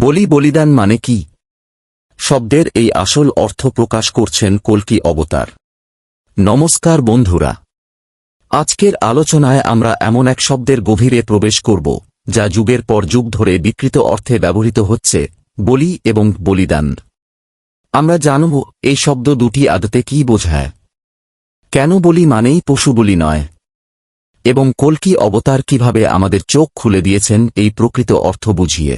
বলি বলিদান মানে কি? শব্দের এই আসল অর্থ প্রকাশ করছেন কল্কি অবতার। নমস্কার বন্ধুরা। আজকের আলোচনায় আমরা এমন এক শব্দের গভীরে প্রবেশ করব, যা যুগের পর যুগ ধরে বিকৃত অর্থে ব্যবহৃত হচ্ছে, বলি এবং বলিদান। আমরা জানব, এই শব্দ দুটি আদতে কি বোঝায়? কেন বলি মানেই পশু বলি নয়। এবং কল্কি অবতার কীভাবে আমাদের চোখ খুলে দিয়েছেন এই প্রকৃত অর্থ বুঝিয়ে।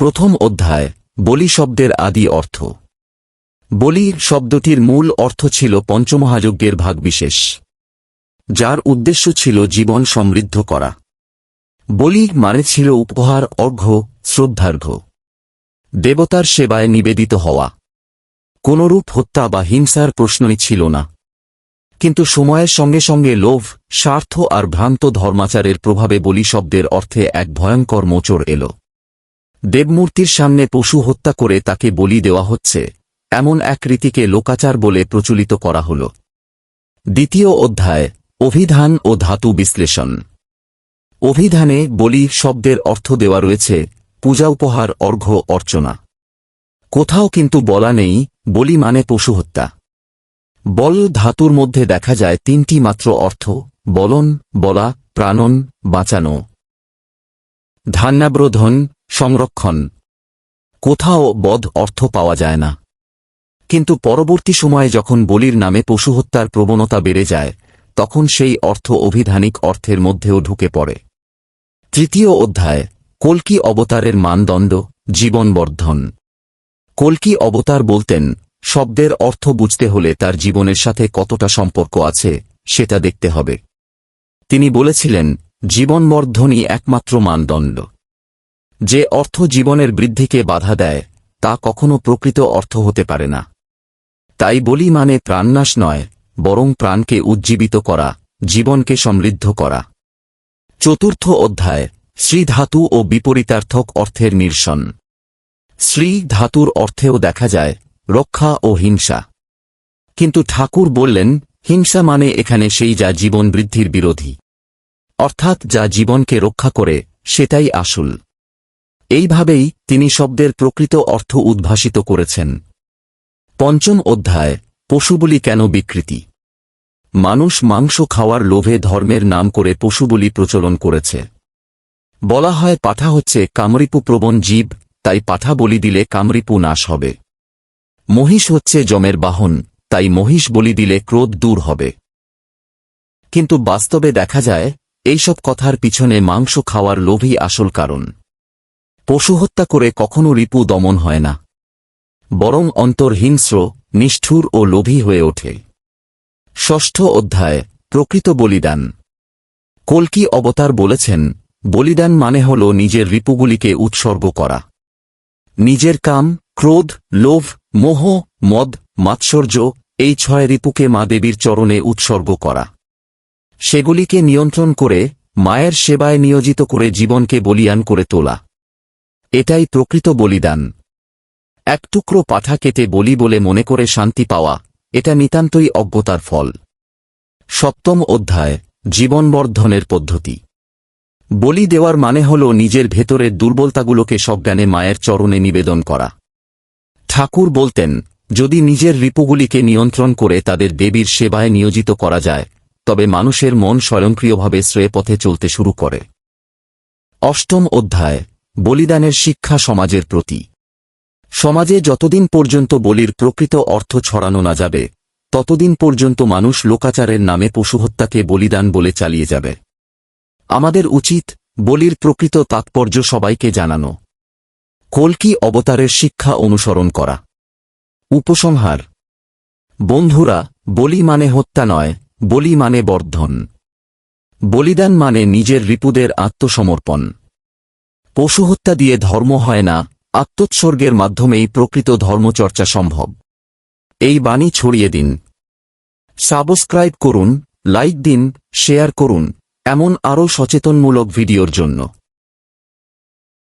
প্রথম অধ্যায়, বলি শব্দের আদি অর্থ। বলি শব্দটির মূল অর্থ ছিল পঞ্চমহাযজ্ঞের ভাগবিশেষ, যার উদ্দেশ্য ছিল জীবন সমৃদ্ধ করা। বলি মানে ছিল উপহার, অর্ঘ্য, শ্রদ্ধার্ঘ্য, দেবতার সেবায় নিবেদিত হওয়া। কোনরূপ হত্যা বা হিংসার প্রশ্নই ছিল না। কিন্তু সময়ের সঙ্গে সঙ্গে লোভ, স্বার্থ আর ভ্রান্ত ধর্মাচারের প্রভাবে বলি শব্দের অর্থে এক ভয়ঙ্কর মোচড় এল। দেবমূর্তির সামনে পশু হত্যা করে তাকে বলি দেওয়া হচ্ছে, এমন এক রীতিকে লোকাচার বলে প্রচলিত করা হল। দ্বিতীয় অধ্যায়, অভিধান ও ধাতু বিশ্লেষণ। অভিধানে বলি শব্দের অর্থ দেওয়া রয়েছে, পূজা উপহার, অর্ঘ্য, অর্চনা। কোথাও কিন্তু বলা নেই, বলি মানে পশু হত্যা। বল ধাতুর মধ্যে দেখা যায় তিনটি মাত্র অর্থ, বলন, বলা, প্রাণন, বাঁচানো। ধান্যাব্রোধন সংরক্ষণ। কোথাও বধ অর্থ পাওয়া যায় না। কিন্তু পরবর্তী সময়ে যখন বলির নামে পশু হত্যার প্রবণতা বেড়ে যায়, তখন সেই অর্থ অভিধানিক অর্থের মধ্যেও ঢুকে পড়ে। তৃতীয় অধ্যায়, কল্কি অবতারের মানদণ্ড, জীবনবর্ধন। কল্কি অবতার বলতেন, শব্দের অর্থ বুঝতে হলে তার জীবনের সাথে কতটা সম্পর্ক আছে, সেটা দেখতে হবে। তিনি বলেছিলেন, জীবনবর্ধনই একমাত্র মানদণ্ড। যে অর্থ জীবনের বৃদ্ধিকে বাধা দেয়, তা কখনো প্রকৃত অর্থ হতে পারে না। তাই বলি মানে প্রাণনাশ নয়, বরং প্রাণকে উজ্জীবিত করা, জীবনকে সমৃদ্ধ করা। চতুর্থ অধ্যায়, শ্রীধাতু ও বিপরীতার্থক অর্থের নির্সন। শ্রী ধাতুর অর্থেও দেখা যায়, রক্ষা ও হিংসা। কিন্তু ঠাকুর বললেন, হিংসা মানে এখানে সেই যা জীবন বৃদ্ধির বিরোধী। অর্থাৎ যা জীবনকে রক্ষা করে, সেটাই আসল। এইভাবেই তিনি শব্দের প্রকৃত অর্থ উদ্ভাসিত করেছেন। পঞ্চম অধ্যায়, পশুবলি কেন বিকৃতি? মানুষ মাংস খাওয়ার লোভে ধর্মের নাম করে পশুবলি প্রচলন করেছে। বলা হয় পাঠা হচ্ছে কামরিপু প্রবণ জীব, তাই পাঠা বলি দিলে কামরিপু নাশ হবে। মহিষ হচ্ছে জমের বাহন, তাই মহিষ বলি দিলে ক্রোধ দূর হবে। কিন্তু বাস্তবে দেখা যায়, এইসব কথার পিছনে মাংস খাওয়ার লোভই আসল কারণ। পশু হত্যা করে কখনো রিপু দমন হয় না। বরং অন্তর হিংস্র, নিষ্ঠুর ও লোভী হয়ে ওঠে। ষষ্ঠ অধ্যায়, প্রকৃত বলিদান। কল্কি অবতার বলেছেন, বলিদান মানে হল নিজের রিপুগুলিকে উৎসর্গ করা। নিজের কাম, ক্রোধ, লোভ, মোহ, মদ, মাৎসর্য, এই ছয় রিপুকে মা দেবীর চরণে উৎসর্গ করা। সেগুলিকে নিয়ন্ত্রণ করে, মায়ের সেবায় নিয়োজিত করে জীবনকে বলিয়ান করে তোলা। এটাই প্রকৃত বলিদান। এক টুকরো পাঠা কেটে বলি বলে মনে করে শান্তি পাওয়া, এটা নিতান্তই অজ্ঞতার ফল। সপ্তম অধ্যায়, জীবনবর্ধনের পদ্ধতি। বলি দেওয়ার মানে হল নিজের ভেতরের দুর্বলতাগুলোকে সজ্ঞানে মায়ের চরণে নিবেদন করা। ঠাকুর বলতেন, যদি নিজের রিপুগুলিকে নিয়ন্ত্রণ করে তাদের দেবীর সেবায় নিয়োজিত করা যায়, তবে মানুষের মন স্বয়ংক্রিয়ভাবে শ্রেয় পথে চলতে শুরু করে। অষ্টম অধ্যায় বলিদানের শিক্ষা সমাজের প্রতি। সমাজে যতদিন পর্যন্ত বলির প্রকৃত অর্থ ছড়ানো না যাবে, ততদিন পর্যন্ত মানুষ লোকাচারের নামে পশু হত্যাকে বলিদান বলে চালিয়ে যাবে। আমাদের উচিত বলির প্রকৃত তাৎপর্য সবাইকে জানানো। কল্কি অবতারের শিক্ষা অনুসরণ করা। উপসংহার। বন্ধুরা, বলি মানে হত্যা নয়, বলি মানে বর্ধন। বলিদান মানে নিজের রিপুদের আত্মসমর্পণ। পশু হত্যা দিয়ে ধর্ম হয় না, আত্মোৎসর্গের মাধ্যমেই প্রকৃত ধর্মচর্চা সম্ভব। এই বাণী ছড়িয়ে দিন। সাবস্ক্রাইব করুন, লাইক দিন, শেয়ার করুন, এমন আরও সচেতনমূলক ভিডিওর জন্য।